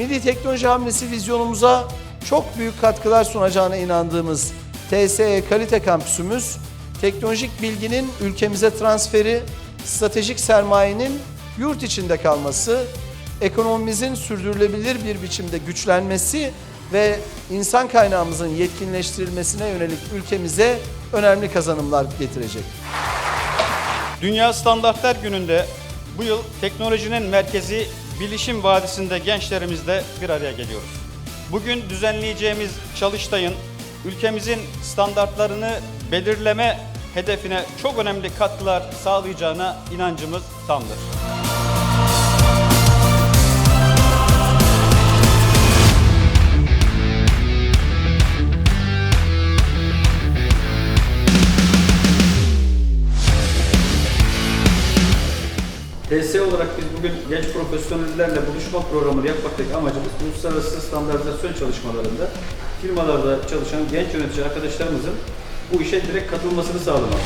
Milli Teknoloji Hamlesi vizyonumuza çok büyük katkılar sunacağına inandığımız TSE Kalite Kampüsümüz, teknolojik bilginin ülkemize transferi, stratejik sermayenin yurt içinde kalması, ekonomimizin sürdürülebilir bir biçimde güçlenmesi ve insan kaynağımızın yetkinleştirilmesine yönelik ülkemize önemli kazanımlar getirecek. Dünya Standartlar Günü'nde bu yıl teknolojinin merkezi Bilişim Vadisi'nde gençlerimizle bir araya geliyoruz. Bugün düzenleyeceğimiz çalıştayın ülkemizin standartlarını belirleme hedefine çok önemli katkılar sağlayacağına inancımız tamdır. TS olarak biz bugün genç profesyonellerle buluşma programını yapmaktaki amacımız uluslararası standartizasyon çalışmalarında firmalarda çalışan genç yönetici arkadaşlarımızın bu işe direkt katılmasını sağlamak.